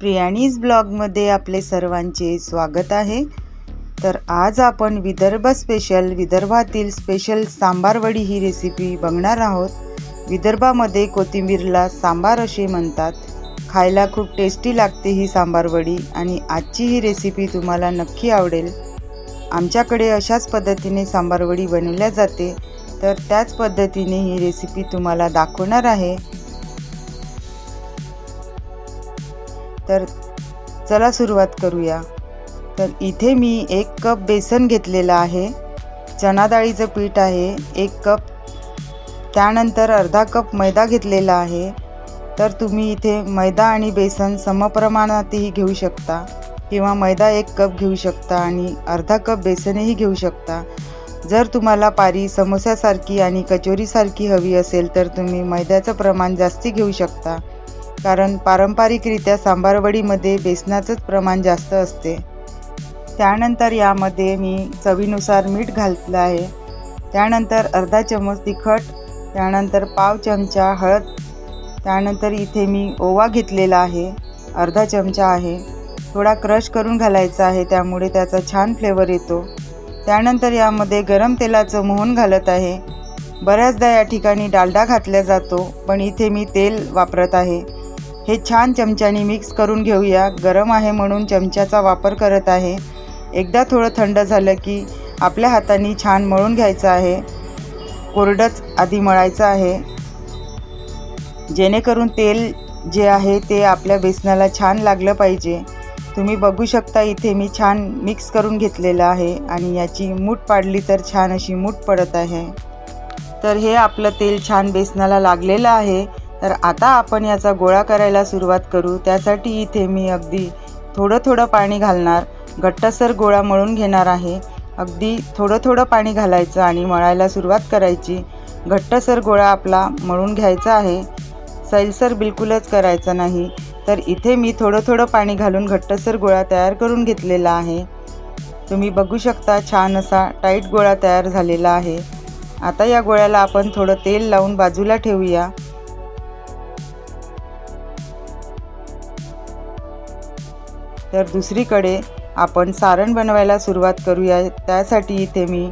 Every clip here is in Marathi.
प्रियाणीज ब्लॉगमध्ये आपले सर्वांचे स्वागत आहे. तर आज आपण विदर्भ स्पेशल विदर्भातील स्पेशल सांबारवडी ही रेसिपी बघणार आहोत. विदर्भामध्ये कोथिंबीरला सांबार असे म्हणतात. खायला खूप टेस्टी लागते ही सांबारवडी आणि आजची ही रेसिपी तुम्हाला नक्की आवडेल. आमच्याकडे अशाच पद्धतीने सांबारवडी बनवल्या जाते. तर त्याच पद्धतीने ही रेसिपी तुम्हाला दाखवणार आहे. तर चला सुरुवात करूया. तर इथे मी एक कप बेसन घेतलेलं आहे. चणा डाळीचं पीठ आहे. एक कप त्यानंतर अर्धा कप मैदा घेतलेला आहे. तर तुम्ही इथे मैदा आणि बेसन समप्रमाणातही घेऊ शकता किंवा मैदा एक कप घेऊ शकता आणि अर्धा कप बेसनही घेऊ शकता. जर तुम्हाला पारी समोस्यासारखी आणि कचोरीसारखी हवी असेल तर तुम्ही मैद्याचं प्रमाण जास्ती घेऊ शकता. कारण पारंपरिकरित्या सांबारवडीमध्ये बेसनाचंच प्रमाण जास्त असते. त्यानंतर यामध्ये मी चवीनुसार मीठ घातलं आहे. त्यानंतर अर्धा चमच तिखट त्यानंतर पाव चमचा हळद त्यानंतर इथे मी ओवा घेतलेला आहे अर्धा चमचा आहे. थोडा क्रश करून घालायचा आहे त्यामुळे त्याचा छान फ्लेवर येतो. त्यानंतर यामध्ये गरम तेलाचं मोहन घालत आहे. बऱ्याचदा या ठिकाणी डालडा घातला जातो पण इथे मी तेल वापरत आहे. हे छान चमच्याने मिक्स करून घेऊया. गरम आहे म्हणून चमच्याचा वापर करत आहे. एकदा थोडं थंड झालं की आपल्या हाताने छान मळून घ्यायचं आहे. कोरडंच आधी मळायचं आहे. जेणेकरून तेल जे आहे ते आपल्या बेसनाला छान लागलं पाहिजे. तुम्ही बघू शकता इथे मी छान मिक्स करून घेतलेलं आहे आणि याची मूठ पाडली तर छान अशी मूठ पडत आहे. तर हे आपलं तेल छान बेसनाला लागलेलं आहे. तर आता आपण याचा गोळा करायला सुरुवात करू. त्यासाठी इथे मी अगदी थोडं थोडं पाणी घालणार. घट्टसर गोळा मळून घेणार आहे. अगदी थोडं थोडं पाणी घालायचं आणि मळायला सुरुवात करायची. घट्टसर गोळा आपला मळून घ्यायचा आहे. सैलसर बिलकुलच करायचा नाही. तर इथे मी थोडं थोडं पाणी घालून घट्टसर गोळा तयार करून घेतलेला आहे. तुम्ही बघू शकता छान असा टाईट गोळा तयार झालेला आहे. आता या गोळ्याला आपण थोडं तेल लावून बाजूला ठेवूया. तर दुसरीकडे आपण सारण बनवायला सुरुवात करूया. त्यासाठी इथे मी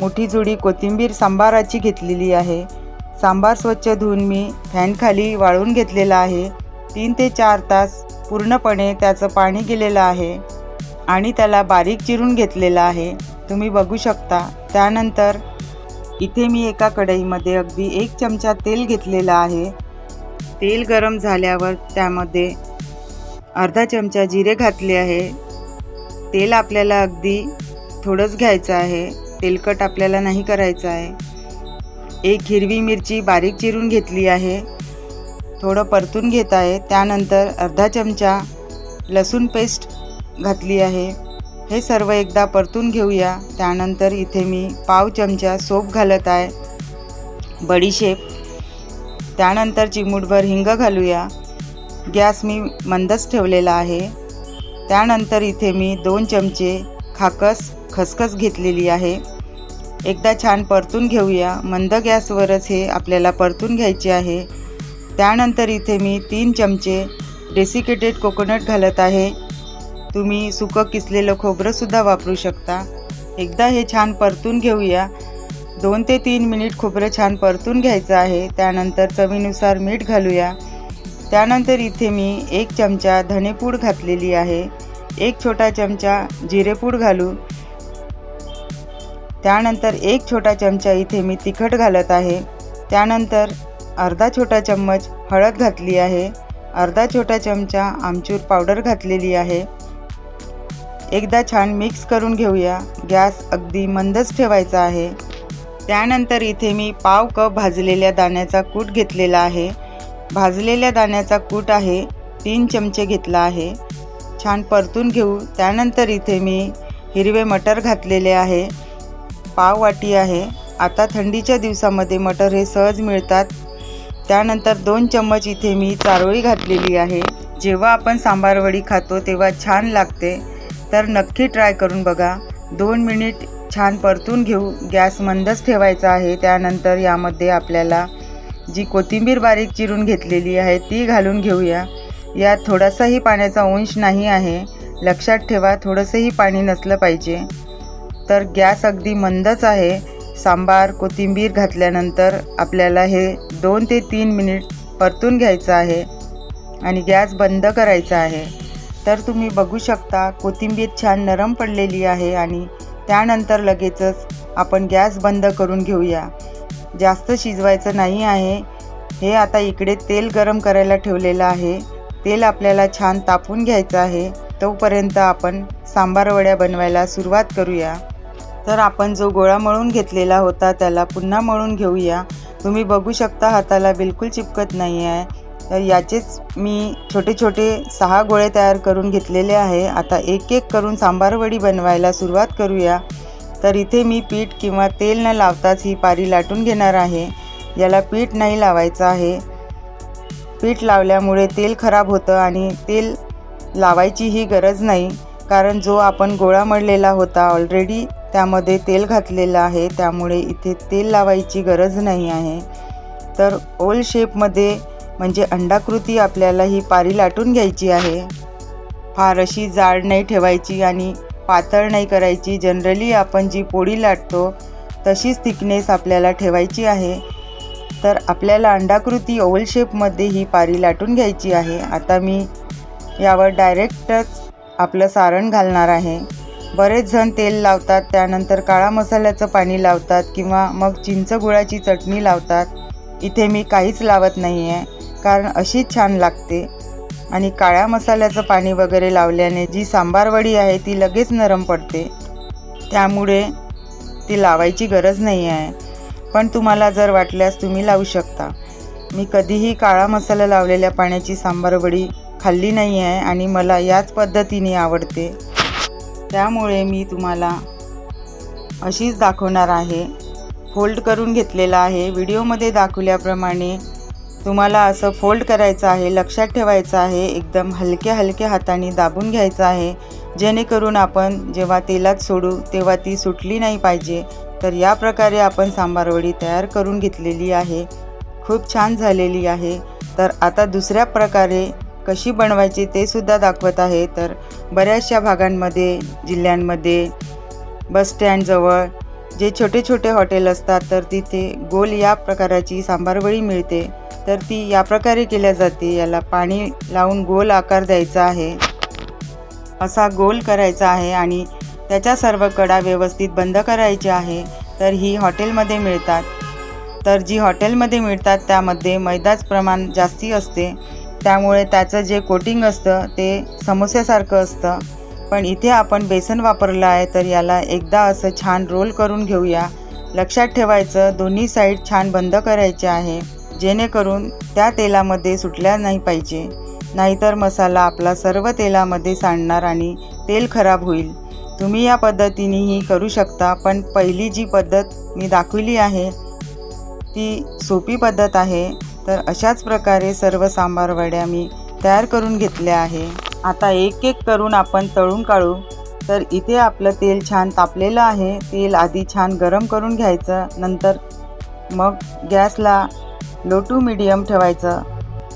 मोठी जुडी कोथिंबीर सांबाराची घेतलेली आहे. सांबार स्वच्छ धुवून मी फॅनखाली वाळून घेतलेला आहे. तीन ते चार तास पूर्णपणे त्याचं पाणी गेलेलं आहे आणि त्याला बारीक चिरून घेतलेलं आहे. तुम्ही बघू शकता. त्यानंतर इथे मी एका कढईमध्ये अगदी एक चमचा तेल घेतलेला आहे. तेल गरम झाल्यावर त्यामध्ये अर्धा चमचा जिरे घातले आहे. तेल आपल्याला अगदी थोडंच घ्यायचं आहे. तेलकट आपल्याला नाही करायचं आहे. एक हिरवी मिरची बारीक चिरून घेतली आहे. थोडं परतून घेत आहे. त्यानंतर अर्धा चमचा लसूण पेस्ट घातली आहे. हे सर्व एकदा परतून घेऊया. त्यानंतर इथे मी पाव चमचा सोप घालत आहे. बडीशेप त्यानंतर चिमूटभर हिंग घालूया. गॅस मी मंदच ठेवलेला आहे. त्यानंतर इथे मी दोन चमचे खाकस खसखस घेतलेली आहे. एकदा छान परतून घेऊया. मंद गॅसवरच हे आपल्याला परतून घ्यायचे आहे. त्यानंतर इथे मी तीन चमचे डेसिकेटेड कोकोनट घालत आहे. तुम्ही सुकं किसलेलं खोबरंसुद्धा वापरू शकता. एकदा हे छान परतून घेऊया. दोन ते तीन मिनिट खोबरं छान परतून घ्यायचं आहे. त्यानंतर चवीनुसार मीठ घालूया. त्यानंतर इथे मी एक चमचा धनेपूड घातलेली आहे. एक छोटा चमचा जिरेपूड घालू. त्यानंतर एक छोटा चमचा इथे मी तिखट घालत आहे. त्यानंतर अर्धा छोटा चम्मच हळद घातली आहे. अर्धा छोटा चमचा आमचूर पावडर घातलेली आहे. एकदा छान मिक्स करून घेऊया. गॅस अगदी मंदच ठेवायचा आहे. त्यानंतर इथे मी पाव कप भाजलेल्या दाण्याचा कूट घेतलेला आहे. भाजलेल्या दाण्याचा कूट आहे. तीन चमचे घेतला आहे. छान परतून घेऊ. त्यानंतर इथे मी हिरवे मटर घातलेले आहे. पाव वाटी आहे. आता थंडीच्या दिवसामध्ये मटर हे सहज मिळतात. त्यानंतर दोन चम्मच इथे मी चारोळी घातलेली आहे. जेव्हा आपण सांबारवडी खातो तेव्हा छान लागते. तर नक्की ट्राय करून बघा. दोन मिनिट छान परतून घेऊ. गॅस मंदच ठेवायचा आहे. त्यानंतर यामध्ये आपल्याला जी कोथिंबीर बारीक चिरून घेतलेली आहे ती घालून घेऊया. यात थोडासाही पाण्याचा अंश नाही आहे. लक्षात ठेवा थोडंसंही पाणी नसलं पाहिजे. तर गॅस अगदी मंदच आहे. सांबार कोथिंबीर घातल्यानंतर आपल्याला हे दोन ते तीन मिनिट परतून घ्यायचं आहे आणि गॅस बंद करायचा आहे. तर तुम्ही बघू शकता कोथिंबीर छान नरम पडलेली आहे आणि त्यानंतर लगेचच आपण गॅस बंद करून घेऊया. जास्त शिजवायचं नाही आहे. हे आता इकडे तेल गरम करायला ठेवलेलं आहे. तेल आपल्याला छान तापून घ्यायचं आहे. तोपर्यंत आपण सांबार वड्या बनवायला सुरुवात करूया. तर आपण जो गोळा मळून घेतलेला होता त्याला पुन्हा मळून घेऊया. तुम्ही बघू शकता हाताला बिलकुल चिपकत नाही आहे. तर याचेच मी छोटे छोटे सहा गोळे तयार करून घेतलेले आहे. आता एक एक करून सांबारवडी बनवायला सुरुवात करूया. तर इथे मी पीठ किंवा तेल न लावताच ही पारी लाटून घेणार आहे. याला पीठ नाही लावायचं आहे. पीठ लावल्यामुळे तेल खराब होतं आणि तेल लावायचीही गरज नाही कारण जो आपण गोळा मळलेला होता ऑलरेडी त्यामध्ये तेल घातलेलं आहे त्यामुळे इथे तेल लावायची गरज नाही आहे. तर ओल शेपमध्ये म्हणजे अंडाकृती आपल्याला ही पारी लाटून घ्यायची आहे. फार अशी जाड नाही ठेवायची आणि पातळ नाही करायची. जनरली आपण जी पोळी लाटतो तशीच थिकनेस आपल्याला ठेवायची आहे. तर आपल्याला अंडाकृती ओव्हल शेपमध्ये ही पारी लाटून घ्यायची आहे. आता मी यावर डायरेक्टच आपलं सारण घालणार आहे. बरेच जण तेल लावतात त्यानंतर काळा मसाल्याचं पाणी लावतात किंवा मग चिंच गुळाची चटणी लावतात. इथे मी काहीच लावत नाही आहे कारण अशीच छान लागते. आणि काळ्या मसाल्याचं पाणी वगैरे लावल्याने जी सांबार वडी आहे ती लगेच नरम पडते. त्यामुळे ती लावायची गरज नाही आहे. पण तुम्हाला जर वाटल्यास तुम्ही लावू शकता. मी कधीही काळा मसाला लावलेल्या पाण्याची सांबार वडी खाल्ली नाही आहे आणि मला याच पद्धतीने आवडते. त्यामुळे मी तुम्हाला अशीच दाखवणार आहे. फोल्ड करून घेतलेला आहे. व्हिडिओमध्ये दाखवल्याप्रमाणे तुम्हाला असं फोल्ड करायचं आहे लक्षात ठेवायचं आहे एकदम हलक्या हलक्या हाताने दाबून घ्यायचं आहे. जेणेकरून आपण जेव्हा तेलात सोडू तेव्हा ती सुटली नाही पाहिजे. तर या प्रकारे आपण सांबारवडी तयार करून घेतलेली आहे. खूप छान झालेली आहे. तर आता दुसऱ्या प्रकारे कशी बनवायची ते सुद्धा दाखवत आहे. तर बऱ्याचशा भागांमध्ये जिल्ह्यांमध्ये बसस्टँडजवळ जे छोटे छोटे हॉटेल असतात तर तिथे गोल या प्रकाराची सांबारवडी मिळते. तर ती या प्रकारे केल्या जाते. याला पाणी लावून गोल आकार द्यायचा आहे. असा गोल करायचा आहे आणि त्याच्या सर्व कडा व्यवस्थित बंद करायच्या आहे. तर ही हॉटेलमध्ये मिळतात. तर जी हॉटेलमध्ये मिळतात त्यामध्ये मैदाच प्रमाण जास्ती असते. त्यामुळे त्याचं जे कोटिंग असतं ते समोस्यासारखं असतं. पण इथे आपण बेसन वापरलं आहे तर याला एकदा असं छान रोल करून घेऊया. लक्षात ठेवायचं दोन्ही साईड छान बंद करायचे आहे. जेणेकरून त्या तेलामध्ये सुटल्या नाही पाहिजे. नाहीतर मसाला आपला सर्व तेलामध्ये सांडणार आणि तेल खराब होईल. तुम्ही या पद्धतीनेही करू शकता पण पहिली जी पद्धत मी दाखवली आहे ती सोपी पद्धत आहे. तर अशाच प्रकारे सर्व सांबार वड्या मी तयार करून घेतल्या आहे. आता एक एक करून आपण तळून काढू. तर इथे आपलं तेल छान तापलेलं आहे. तेल आधी छान गरम करून घ्यायचं. नंतर मग गॅसला लो टू मिडियम ठेवायचं.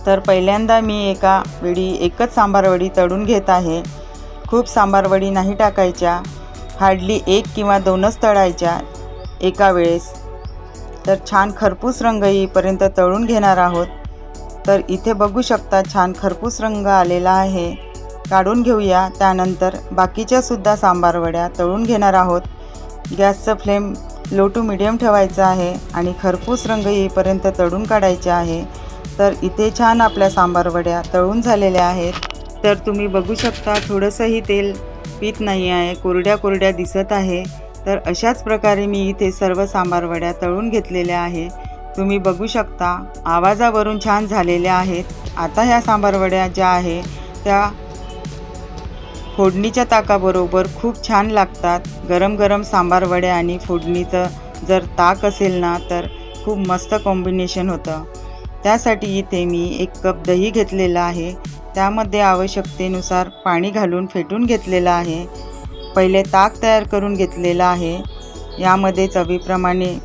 तर पहिल्यांदा मी एका वेळी एकच सांबारवडी तळून घेत आहे. खूप सांबारवडी नाही टाकायच्या. हार्डली एक किंवा दोनच तळायच्या एका वेळेस. तर छान खरपूस रंग येईपर्यंत तळून घेणार आहोत. तर इथे बघू शकता छान खरपूस रंग आलेला आहे. काढून घेऊया. त्यानंतर बाकीच्या सुद्धा तळून घेणार आहोत. गॅसचं फ्लेम लो टू मिडियम ठेवायचं आहे आणि खरपूस रंग येईपर्यंत तळून काढायचे आहे. तर इथे छान आपल्या सांबार वड्या तळून झालेल्या आहेत. तर तुम्ही बघू शकता थोडंसंही तेल पीत नाही आहे कोरड्या कोरड्या दिसत आहे. तर अशाच प्रकारे मी इथे सर्व सांबार वड्या तळून घेतलेल्या आहे. तुम्ही बघू शकता आवाजावरून छान झालेल्या आहेत. आता ह्या सांबार वड्या ज्या आहे त्या फोडणीच्या ताकाबरोबर खूप छान लागतात. गरम गरम सांबार वड्या आणि फोडणीचं जर ताक असेल ना तर खूप मस्त कॉम्बिनेशन होतं. त्यासाठी इथे मी एक कप दही घेतलेलं आहे. त्यामध्ये आवश्यकतेनुसार पाणी घालून फेटून घेतलेलं आहे. पहिले ताक तयार करून घेतलेलं आहे. यामध्ये चवीप्रमाणे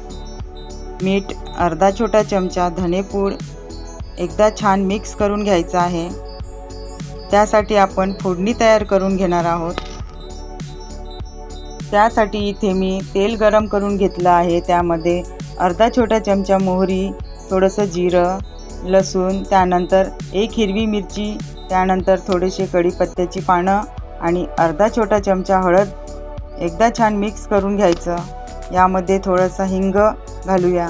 मीठ अर्धा छोटा चमचा धनेपूड एकदा छान मिक्स करून घ्यायचं आहे. त्यासाठी आपण फोडणी तयार करून घेणार आहोत. त्यासाठी इथे मी तेल गरम करून घेतलं आहे. त्यामध्ये अर्धा छोटा चमचा मोहरी थोडंसं जिरं लसूण त्यानंतर एक हिरवी मिरची त्यानंतर थोडेसे कढीपत्त्याची पानं आणि अर्धा छोटा चमचा हळद. एकदा छान मिक्स करून घ्यायचं. यामध्ये थोडंसं हिंग घालूया.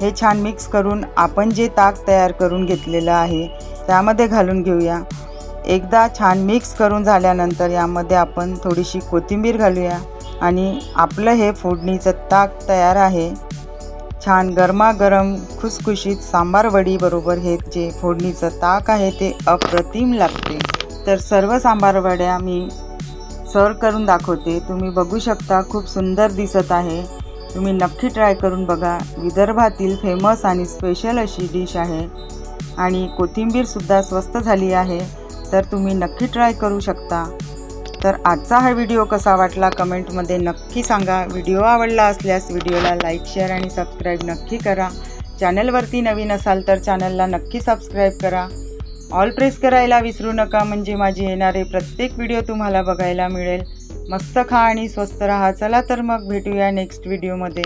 हे छान मिक्स करून आपण जे ताक तयार करून घेतलेलं आहे त्यामध्ये घालून घेऊया. एकदा छान मिक्स करून झाल्यानंतर यामध्ये आपण थोडीशी कोथिंबीर घालूया. आणि आपलं हे फोडणीचं ताक तयार आहे. छान गरमागरम खुसखुशीत सांबार वडीबरोबर हे जे फोडणीचं ताक आहे ते अप्रतिम लागते. तर सर्व सांबार वड्या मी सर्व करून दाखवते. तुम्ही बघू शकता खूप सुंदर दिसत आहे. तुम्ही नक्की ट्राय करून बघा. विदर्भातील फेमस आणि स्पेशल अशी डिश आहे. आणि कोथिंबीरसुद्धा स्वस्त झाली आहे. तर तुम्ही नक्की ट्राय करू शकता. तर आजचा हा व्हिडिओ कसा वाटला कमेंटमध्ये नक्की सांगा. व्हिडिओ आवडला असल्यास व्हिडिओला लाईक शेअर आणि सबस्क्राईब नक्की करा. चॅनलवरती नवीन असाल तर चॅनलला नक्की सबस्क्राईब करा. ऑल प्रेस करायला विसरू नका म्हणजे माझी येणारे प्रत्येक व्हिडिओ तुम्हाला बघायला मिळेल. मस्त खा आणि स्वस्त राहा. चला तर मग भेटूया नेक्स्ट व्हिडिओमध्ये